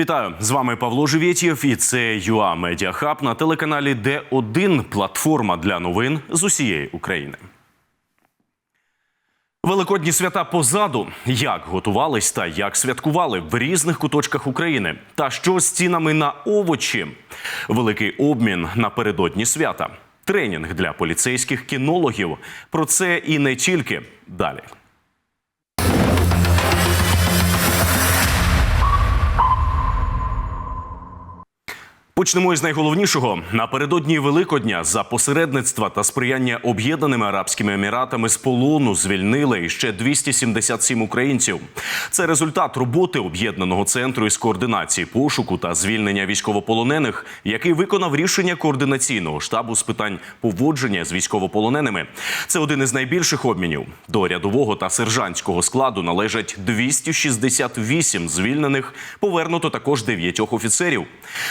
Вітаю з вами Павло Живєтєв і це ЮА Медіахаб на телеканалі Д1 платформа для новин з усієї України. Великодні свята позаду. Як готувались та як святкували в різних куточках України. Та що з цінами на овочі? Великий обмін напередодні свята. Тренінг для поліцейських кінологів. Про це і не тільки далі. Почнемо із найголовнішого напередодні Великодня за посередництва та сприяння об'єднаними арабськими еміратами з полону звільнили ще 277 українців. Це результат роботи об'єднаного центру із координації пошуку та звільнення військовополонених, який виконав рішення координаційного штабу з питань поводження з військовополоненими. Це один із найбільших обмінів. До рядового та сержантського складу належать 268 звільнених. Повернуто також дев'ятьох офіцерів.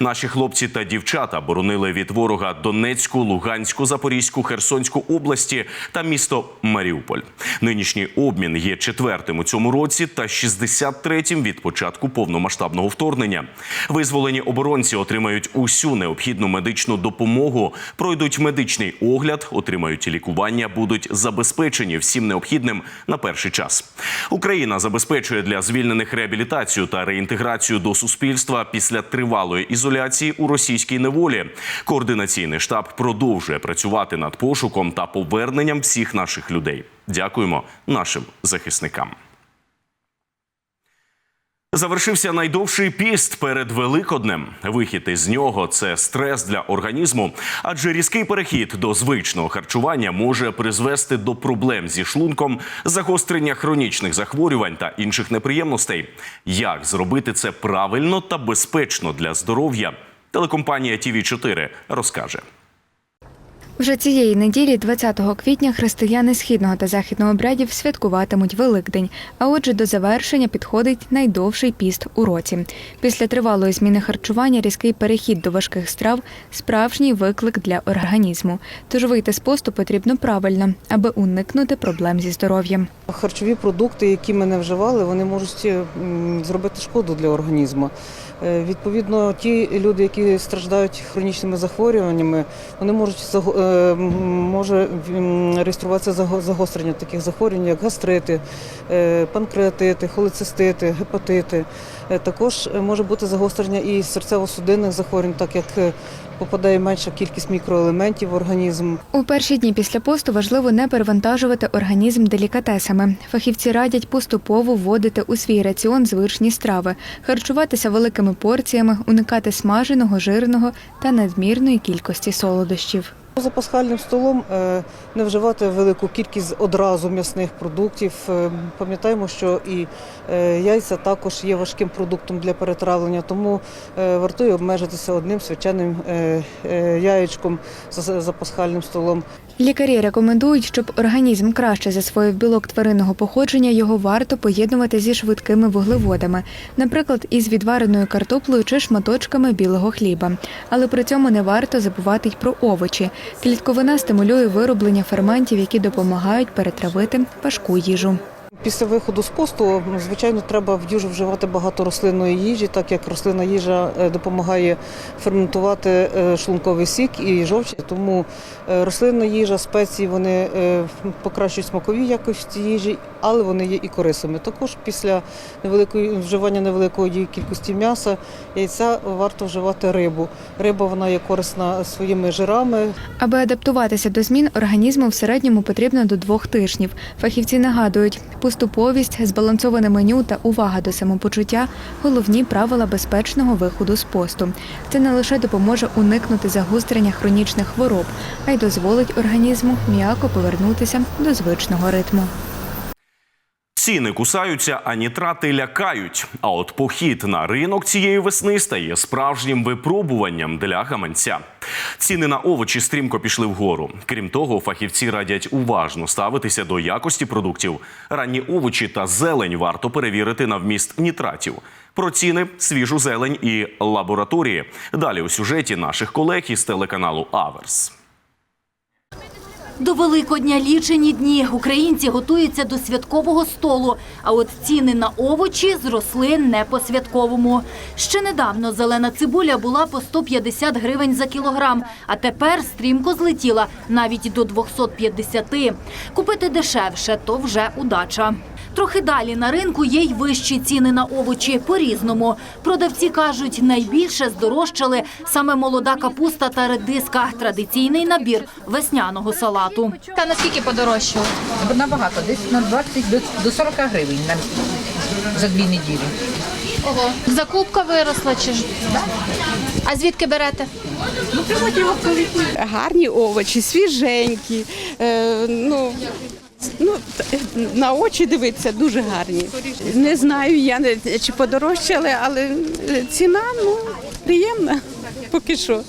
Наші хлопці та дівчата боронили від ворога Донецьку, Луганську, Запорізьку, Херсонську області та місто Маріуполь. Нинішній обмін є четвертим у цьому році та 63-м від початку повномасштабного вторгнення. Визволені оборонці отримають усю необхідну медичну допомогу, пройдуть медичний огляд, отримають лікування, будуть забезпечені всім необхідним на перший час. Україна забезпечує для звільнених реабілітацію та реінтеграцію до суспільства після тривалої ізоляції у російській неволі. Координаційний штаб продовжує працювати над пошуком та поверненням всіх наших людей. Дякуємо нашим захисникам. Завершився найдовший піст перед Великоднем. Вихід із нього це стрес для організму, адже різкий перехід до звичного харчування може призвести до проблем зі шлунком, загострення хронічних захворювань та інших неприємностей. Як зробити це правильно та безпечно для здоров'я? Телекомпанія tv 4 розкаже. Вже цієї неділі, 20 квітня, християни східного та західного обрядів святкуватимуть Великдень. А отже, до завершення підходить найдовший піст у році. Після тривалої зміни харчування різкий перехід до важких страв справжній виклик для організму. Тож вийти з посту потрібно правильно, аби уникнути проблем зі здоров'ям. Харчові продукти, які ми не вживали, вони можуть зробити шкоду для організму. Е, Відповідно, ті люди, які страждають хронічними захворюваннями, вони можуть е, може реєструватися заго- загострення таких захворювань, як гастрити, е, панкреатити, холецистити, гепатити. Е, Також е, може бути загострення і серцево-судинних захворювань, так як е, попадає менша кількість мікроелементів в організм. У перші дні після посту важливо не перевантажувати організм делікатесами. Фахівці радять поступово вводити у свій раціон звичні страви, харчуватися великими порціями, уникати смаженого, жирного та надмірної кількості солодощів. За пасхальним столом е, не вживати велику кількість одразу м'ясних продуктів. Е, Пам'ятаємо, що і е, яйця також є важким продуктом для перетравлення, тому вартує обмежитися одним свяченим яєчком за пасхальним столом. Лікарі рекомендують, щоб організм краще засвоїв білок тваринного походження, його варто поєднувати зі швидкими вуглеводами, наприклад, із відвареною картоплею чи шматочками білого хліба. Але при цьому не варто забувати й про овочі. Клітковина стимулює вироблення ферментів, які допомагають перетравити важку їжу. Після виходу з посту, звичайно, треба в вживати багато рослинної їжі, так як рослинна їжа е, допомагає ферментувати е, шлунковий сік і жовч. Тому е, рослинна їжа, спеції вони покращують смакові якості їжі, але вони є і корисними. Також після невеликої вживання невеликої кількості м'яса, яйця варто вживати рибу. Риба вона є корисна своїми жирами, Аби адаптуватися до змін, організму в середньому потрібно до двох тижнів. Фахівці нагадують, поступовість, збалансоване меню та увага до самопочуття головні правила безпечного виходу з посту. Це не лише допоможе уникнути загострення хронічних хвороб, а й дозволить організму м'яко повернутися до звичного ритму. Ціни кусаються, а нітрати лякають. А от похід на ринок цієї весни стає справжнім випробуванням для гаманця. Ціни на овочі стрімко пішли вгору. Крім того, фахівці радять уважно ставитися до якості продуктів. Ранні овочі та зелень варто перевірити на вміст нітратів. Про ціни, свіжу зелень і лабораторії. Далі у сюжеті наших колег із телеканалу Аверс. До Великодня лічені дні українці готуються до святкового столу. А от ціни на овочі зросли не по святковому. Ще недавно зелена цибуля була по 150 гривень за кілограм, а тепер стрімко злетіла навіть до 250. Купити дешевше то вже удача. Трохи далі на ринку є й вищі ціни на овочі по-різному. Продавці кажуть, найбільше здорожчали саме молода капуста та редиска – традиційний набір весняного салату. Та наскільки подорожчало? Набагато, десь на 20 до, до 40 гривень на, за дві неділі. Ого. Закупка виросла чи ж? А звідки берете? гарні овочі, свіженькі. Е, ну, ну, т- на очі дивитися дуже гарні. Не знаю, я не чи подорожчали, але е, ціна ну, приємна поки що.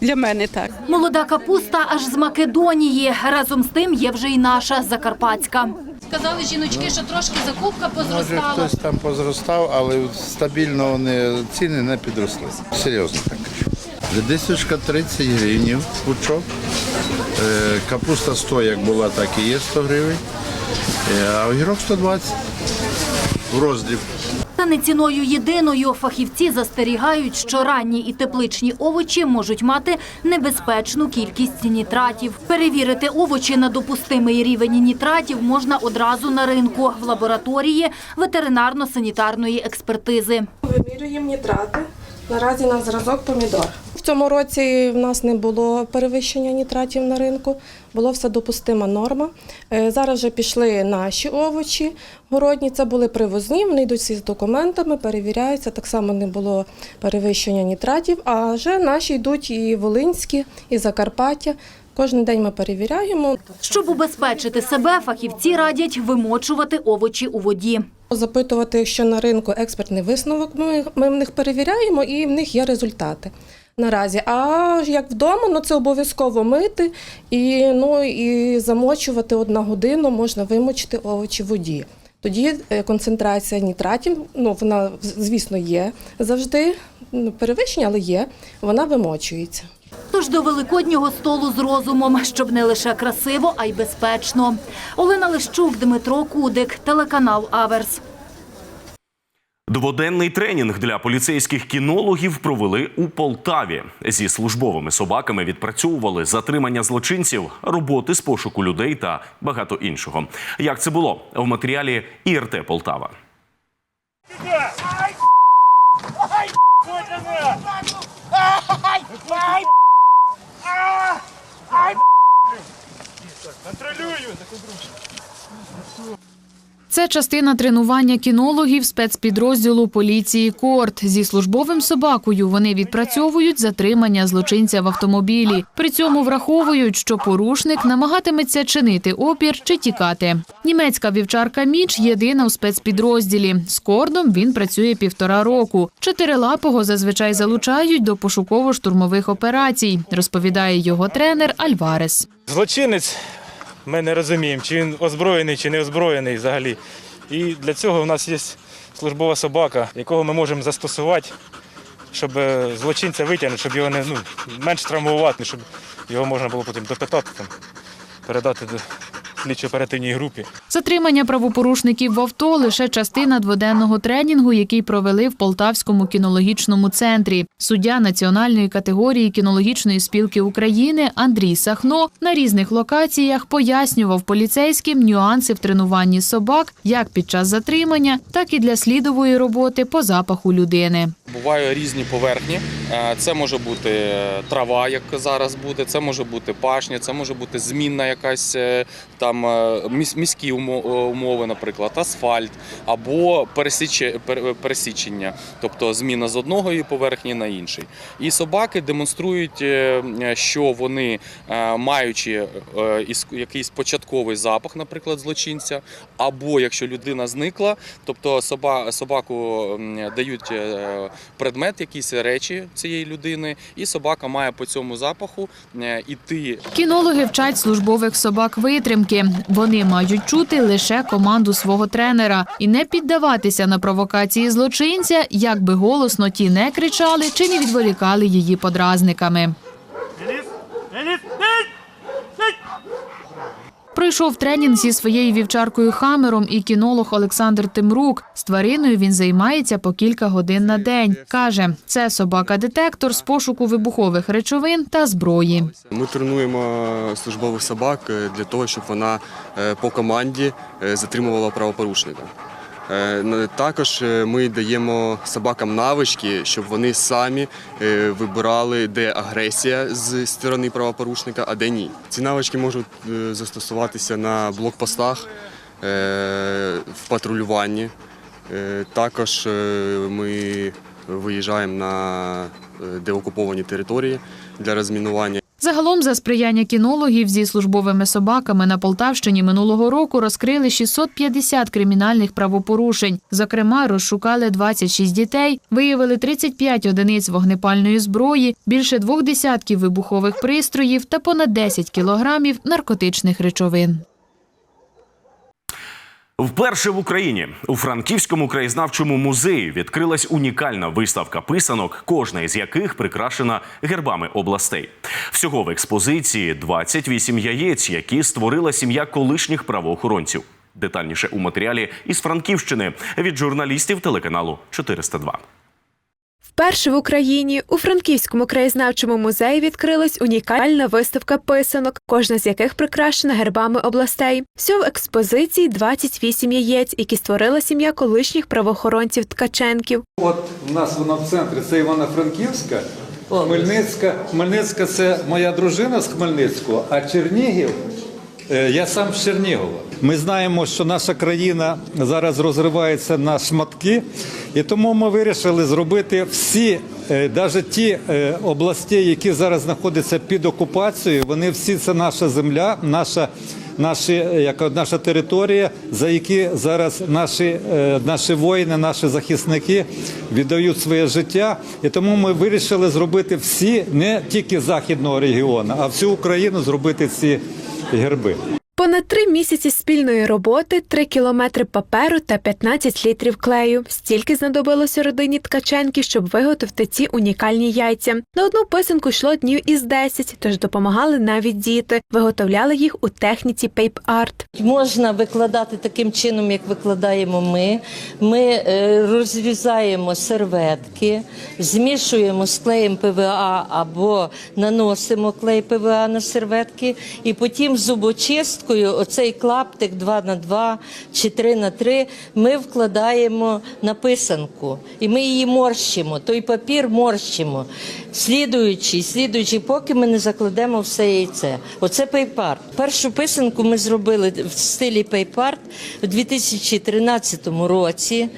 Для мене так. Молода капуста аж з Македонії. Разом з тим є вже й наша закарпатська. Сказали жіночки, що трошки закупка Може, позростала. хтось там позростав, але стабільно вони ціни не підросли. Серйозно так кажу. Редисочка 30 гривень пучок. Е, Капуста 100, як була, так і є 100 гривень. Е, А огірок 120 в роздріб. Та не ціною єдиною. Фахівці застерігають, що ранні і тепличні овочі можуть мати небезпечну кількість нітратів. Перевірити овочі на допустимий рівень нітратів можна одразу на ринку в лабораторії ветеринарно-санітарної експертизи. Вимірюємо нітрати. Наразі на зразок помідор. В цьому році в нас не було перевищення нітратів на ринку, було все допустима норма. Е, Зараз вже пішли наші овочі городні, це були привозні, вони йдуть всі з документами, перевіряються. Так само не було перевищення нітратів, а вже наші йдуть і волинські, і Закарпаття. Кожен день ми перевіряємо. Щоб убезпечити себе, фахівці радять вимочувати овочі у воді. Запитувати, якщо на ринку експертний висновок, ми, ми в них перевіряємо і в них є результати. Наразі, а як вдома, ну це обов'язково мити і, ну, і замочувати одна годину, можна вимочити овочі в воді. Тоді е, концентрація нітратів, ну вона звісно є завжди, ну, перевищення, але є, вона вимочується. Тож до великоднього столу з розумом, щоб не лише красиво, а й безпечно. Олена Лищук, Дмитро Кудик, телеканал Аверс. Дводенний тренінг для поліцейських кінологів провели у Полтаві. Зі службовими собаками відпрацьовували затримання злочинців, роботи з пошуку людей та багато іншого. Як це було в матеріалі ІРТ Полтава? Ай, Контролюю! Це частина тренування кінологів спецпідрозділу поліції Корт. Зі службовим собакою вони відпрацьовують затримання злочинця в автомобілі. При цьому враховують, що порушник намагатиметься чинити опір чи тікати. Німецька вівчарка Міч єдина у спецпідрозділі. З кордом він працює півтора року. Чотирилапого зазвичай залучають до пошуково-штурмових операцій, розповідає його тренер Альварес. Злочинець, ми не розуміємо, чи він озброєний, чи не озброєний взагалі. І для цього у нас є службова собака, якого ми можемо застосувати, щоб е, злочинця витягнути, щоб його не ну, менш травмувати, щоб його можна було потім допитати, там, передати до слідчо-оперативній групі. Затримання правопорушників в авто лише частина дводенного тренінгу, який провели в Полтавському кінологічному центрі. Суддя національної категорії кінологічної спілки України Андрій Сахно на різних локаціях пояснював поліцейським нюанси в тренуванні собак як під час затримання, так і для слідової роботи по запаху людини. Бувають різні поверхні. Е, Це може бути е, трава, як зараз буде, це може бути пашня, це може бути змінна якась е, там е, міські е, умови, наприклад, асфальт або пересічення, тобто зміна з одного поверхні на інший. І собаки демонструють, е, що вони, е, маючи е, якийсь початковий запах, наприклад, злочинця, або якщо людина зникла, тобто собаку дають е, предмет, якісь речі цієї людини, і собака має по цьому запаху е, іти Кінологи вчать службових собак витримки. Вони мають чути лише команду свого тренера і не піддаватися на провокації злочинця, як би голосно ті не кричали чи не відволікали її подразниками. Пройшов тренінг зі своєю вівчаркою Хамером і кінолог Олександр Тимрук. З твариною він займається по кілька годин на день. Каже, це собака-детектор з пошуку вибухових речовин та зброї. Ми тренуємо службових собак е, для того, щоб вона е, по команді е, затримувала правопорушника. Е, Також е, ми даємо собакам навички, щоб вони самі е, вибирали, де агресія з сторони правопорушника, а де ні. Ці навички можуть застосуватися на блокпостах, в патрулюванні. Також ми виїжджаємо на деокуповані території для розмінування. Загалом, за сприяння кінологів зі службовими собаками на Полтавщині минулого року розкрили 650 кримінальних правопорушень. Зокрема, розшукали 26 дітей, виявили 35 одиниць вогнепальної зброї, більше двох десятків вибухових пристроїв та понад 10 кілограмів наркотичних речовин. Вперше в Україні у Франківському краєзнавчому музеї відкрилась унікальна виставка писанок, кожна із яких прикрашена гербами областей. Всього в експозиції 28 яєць, які створила сім'я колишніх правоохоронців. Детальніше у матеріалі із Франківщини від журналістів телеканалу 402. Вперше в Україні у Франківському краєзнавчому музеї відкрилась унікальна виставка писанок, кожна з яких прикрашена гербами областей. Всього в експозиції 28 яєць, які створила сім'я колишніх правоохоронців Ткаченків. От у нас вона в центрі, це Івано-Франківська, Хмельницька. Хмельницька це моя дружина з Хмельницького, а Чернігів я сам з Чернігова. Ми знаємо, що наша країна зараз розривається на шматки, і тому ми вирішили зробити всі, навіть ті е, області, які зараз знаходяться під окупацією, вони всі це наша земля, наша. Наші як наша територія, за які зараз наші, е, наші воїни, наші захисники віддають своє життя, і тому ми вирішили зробити всі не тільки західного регіону, а всю Україну зробити ці герби. Понад три місяці спільної роботи, три кілометри паперу та 15 літрів клею. Стільки знадобилося родині Ткаченків, щоб виготовити ці унікальні яйця. На одну писанку йшло днів із 10, тож допомагали навіть діти. Виготовляли їх у техніці пейп-арт. Можна викладати таким чином, як викладаємо ми. Ми е, розрізаємо серветки, змішуємо з клеєм ПВА або наносимо клей ПВА на серветки, і потім зубочисткою оцей клаптик 2 на 2 чи 3 на 3 ми вкладаємо на писанку. І ми її морщимо, той папір морщимо, слідуючи, слідуючи, поки ми не закладемо все яйце. Оце пейпарт. Першу писанку ми зробили в стилі пейпарт у 2013 році.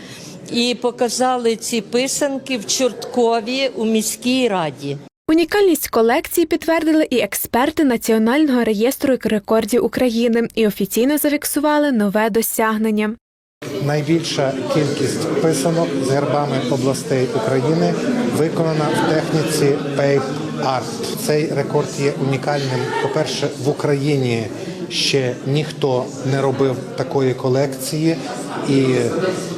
І показали ці писанки в Чорткові у міській раді. Унікальність колекції підтвердили і експерти Національного реєстру рекордів України і офіційно зафіксували нове досягнення. Найбільша кількість писанок з гербами областей України виконана в техніці Art. Цей рекорд є унікальним. По-перше, в Україні ще ніхто не робив такої колекції, і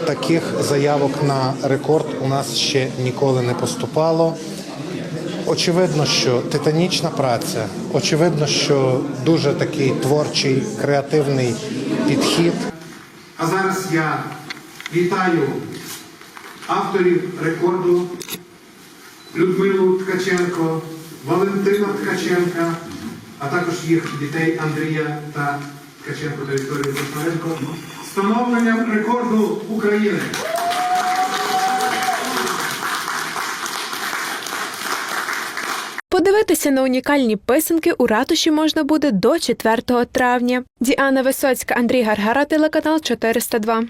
таких заявок на рекорд у нас ще ніколи не поступало. Очевидно, що титанічна праця, очевидно, що дуже такий творчий, креативний підхід. А зараз я вітаю авторів рекорду Людмилу Ткаченко, Валентина Ткаченка, а також їх дітей Андрія та Ткаченко та Кушнаренко встановленням рекорду України. Подивитися на унікальні писанки у ратуші можна буде до 4 травня. Діана Висоцька, Андрій Гаргара, телеканал 402.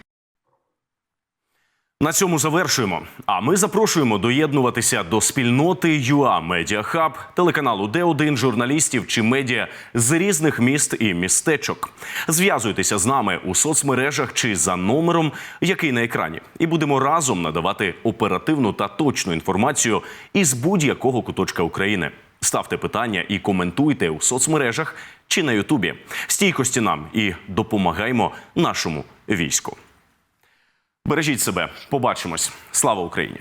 На цьому завершуємо. А ми запрошуємо доєднуватися до спільноти ЮА Медіа Хаб, телеканалу Д1 журналістів чи медіа з різних міст і містечок. Зв'язуйтеся з нами у соцмережах чи за номером, який на екрані, і будемо разом надавати оперативну та точну інформацію із будь-якого куточка України. Ставте питання і коментуйте у соцмережах чи на Ютубі. Стійкості нам і допомагаймо нашому війську. Бережіть себе, побачимось. Слава Україні!